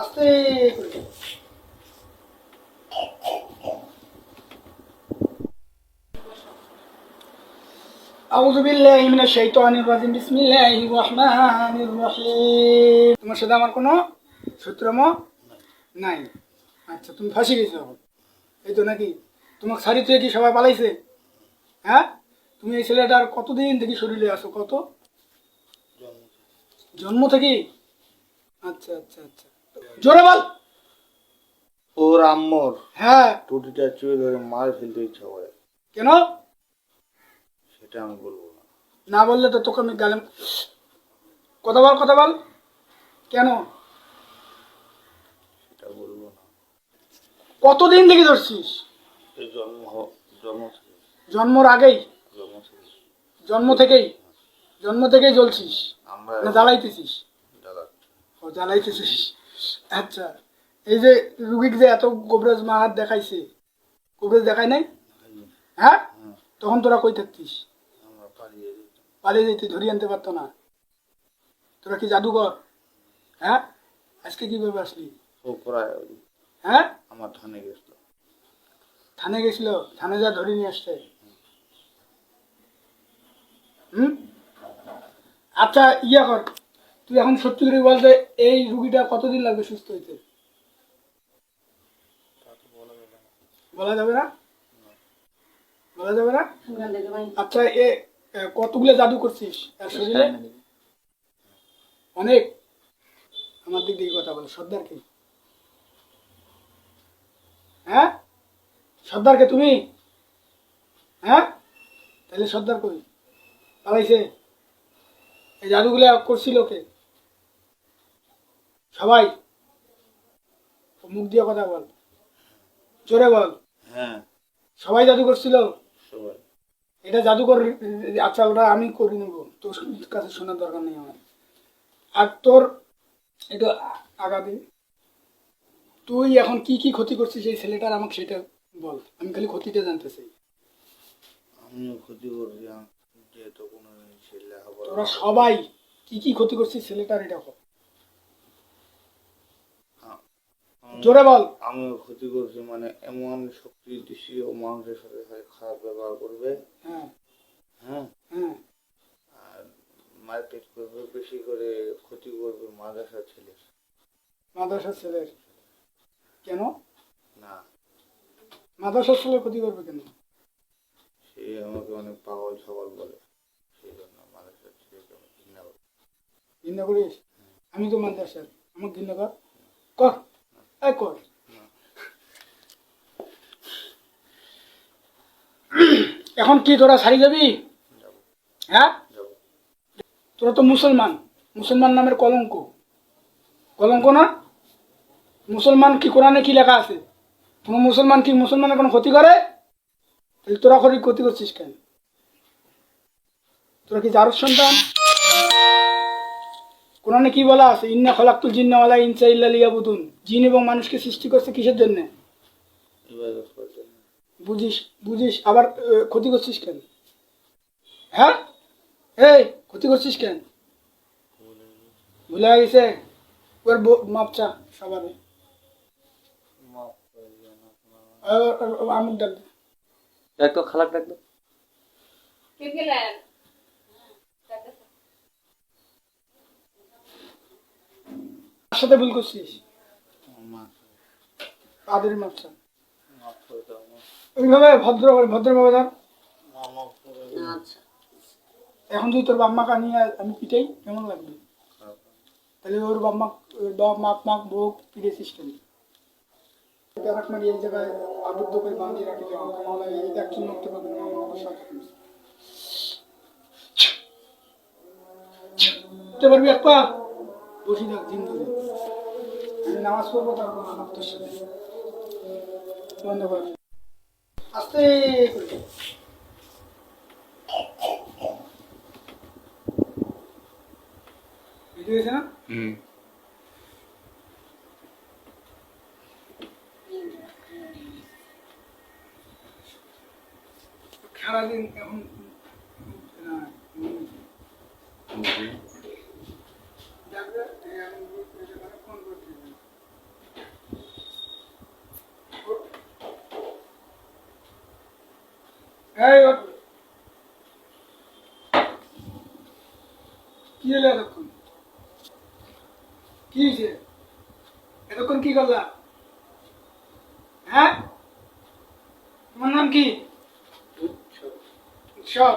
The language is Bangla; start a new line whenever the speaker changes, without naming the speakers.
আস্তে করে আউযু বিল্লাহি মিনাশ শাইতানির রাজিম। বিসমিল্লাহির রহমানির রহিম। তোমার সাথে আমার কোনো সূত্রম নাই। আচ্ছা তুমি ফাঁসি গেছো এই তো নাকি? তোমার শাড়ি কি সবাই পালাইছে? হ্যাঁ? তুমি এই ছেলেটার কতদিন থেকে শরীরে আসো কত? জন্ম থেকে? আচ্ছা আচ্ছা আচ্ছা। জোরে বল।
ওর আম্মর
হ্যাঁ।
টুটিটা চুয়ে ধরে মার ফেলতে ইচ্ছা করে।
কেন?
সেটা আমি বলব না।
না বললে তো তোকে আমি গালে কথা বল কথা বল। কেন?
সেটা বলব না।
কতদিন থেকে ধরছিস?
জন্ম জন্ম
জন্মর আগেই?
জন্ম থেকে।
জন্ম থেকেই? জন্ম থেকেই জ্বলছিস? না জ্বালাইতেছিস? ও জ্বালাইতেছিস। আচ্ছা এই যে রুগীকে যে এত গোবরেজ মাহাত দেখাইছে গোবরেজ দেখাই নাই? হ্যাঁ? তখন তোরা কই থাকতিস?
পালিয়ে
যেতে ধরিয়ে আনতে পারতো না। তোরা কি জাদুকর হ্যাঁ? আজকে কীভাবে আসলি? হ্যাঁ?
আমার থানে গেছিল।
থানে গেছিল? থানে যা ধরে নিয়ে আসছে। হুম? আচ্ছা ইয়া কর। তুই এখন সত্যি করে বল যে এই রুগীটা কতদিন লাগবে সুস্থ হইতে? বলা যাবে না? বলা যাবে না? আচ্ছা এ কতগুলো জাদু করছিস? শরীরে? অনেক। আমার দিক দিয়ে কথা বলে, সর্দার কি? হ্যাঁ? সর্দার কে তুমি? হ্যাঁ? তাহলে সর্দার কই? পালাইছে। এই জাদুগুলো করছিল কে? সবাই মুখ দিয়ে কথা বল জোরে বল।
হ্যাঁ।
সবাই জাদু করছিল?
সবাই।
এটা জাদুকর আচ্ছা ওটা আমি করে নেব। তোর কাছে শোনার দরকার নেই আমার। আর তোর এটা আগামী তুই এখন কি কি ক্ষতি করছিস এই ছেলেটার আমাকে সেটা বল। আমি খালি ক্ষতিটা জানতে চাই।
আমিও ক্ষতি করছি
তোরা সবাই কি কি ক্ষতি করছিস ছেলেটার এটা বল।
আমি-
জোরে বল।
আমিও ক্ষতি করছি মানে এমন শক্তি দিছি ও মানুষের সাথে সাথে খারাপ ব্যবহার করবে।
হ্যাঁ।
হ্যাঁ?
হ্যাঁ।
আর মারপিট করবে বেশি করে ক্ষতি করবে মাদ্রাসা ছেলে
মাদ্রাসার ছেলের? কেন?
না।
মাদ্রাসার ছেলের ক্ষতি করবে কেন?
সে আমাকে অনেক পাগল ছাগল বলে। সেই জন্য মাদ্রাসার ছেলেকে আমি ঘৃণা করি।
ঘৃণা করিস? আমি তো মাদ্রাসার। আমাকে ঘৃণা কর। কর। এই কর এখন কি তোরা সারি যাবি? হ্যাঁ? তোরা তো মুসলমান। মুসলমান নামের কলঙ্ক। কলঙ্ক না? মুসলমান কি কোরআনে কি লেখা আছে? কোনো মুসলমান কি মুসলমানের কোনো ক্ষতি করে? তাহলে তোরা করে ক্ষতি করছিস কেন? তোরা কি জারুর সন্তান? কোরআনে কি বলা আছে? ইন্না খলাক্তুল জিন্নাওয়ালা ইনসা ইল্লা লিয়াবুদুন জিন এবং মানুষকে সৃষ্টি করছে কিসের জন্য। বুঝিস বুঝিস। আবার ক্ষতি করছিস কেন? হ্যাঁ? এই ক্ষতি করছিস কেন? ভুলে গেছে? ওর ব- মাপ চা সবার। আমুক ডাক দে।
দেখ তো খালাক দেখ তো
কে গেলেন
কার সাথে ভুল করছিস
মাফ করে
ওইভাবে ভদ্র ভদ্রভাবে ধর
মা
আচ্ছা
এখন যদি তোর বাম্মাকে নিয়ে আমি পিটাই কেমন লাগবে তাহলে ওর বাম্মা ওর বাপ মাপ বউ পিটেছিস কেন আবদ্ধ করে রাখি একজন না পারবি এক বসি থাক জিন্দগি। আমি নামাজ পড়ব তারপর আমার তোর সাথে। বন্ধ কর আস্তে করে। ভিডিও হয়েছে না?
হুম।
সারাদিন এখন না, ডাকবে, এই আমি এই জায়গায় ফোন করতে হবে। কি হলো এতক্ষণ? কি হয়েছে? এতক্ষণ কি করলা? হ্যাঁ? তোমার নাম কি? উৎসব?